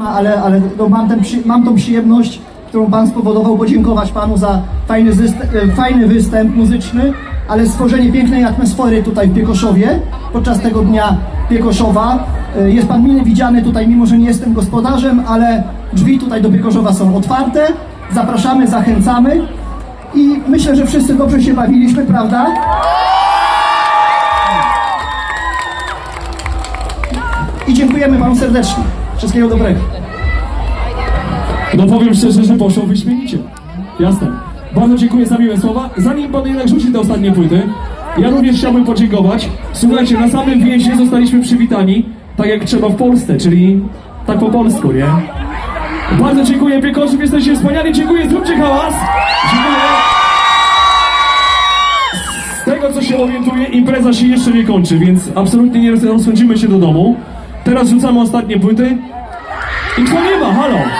ma, ale, ale no mam, ten, mam tą przyjemność, którą Pan spowodował, podziękować Panu za fajny, e, fajny występ muzyczny, ale stworzenie pięknej atmosfery tutaj w Piekoszowie podczas tego dnia Piekoszowa. E, Jest Pan mile widziany tutaj, mimo że nie jestem gospodarzem, ale drzwi tutaj do Piekoszowa są otwarte. Zapraszamy, zachęcamy i myślę, że wszyscy dobrze się bawiliśmy, prawda? I dziękujemy Panu serdecznie. Wszystkiego dobrego. No powiem szczerze, że poszło wyśmienicie. Jasne. Bardzo dziękuję za miłe słowa. Zanim pan jednak rzuci te ostatnie płyty, ja również chciałbym podziękować. Słuchajcie, na samym wjeździe zostaliśmy przywitani, tak jak trzeba w Polsce, czyli tak po polsku, nie? Bardzo dziękuję Piekoszów, jesteście wspaniali, dziękuję, zróbcie hałas! Dziękuję! Z tego co się orientuję, impreza się jeszcze nie kończy, więc absolutnie nie rozsądzimy się do domu. Teraz rzucamy ostatnie płyty. I kto nie ma, halo!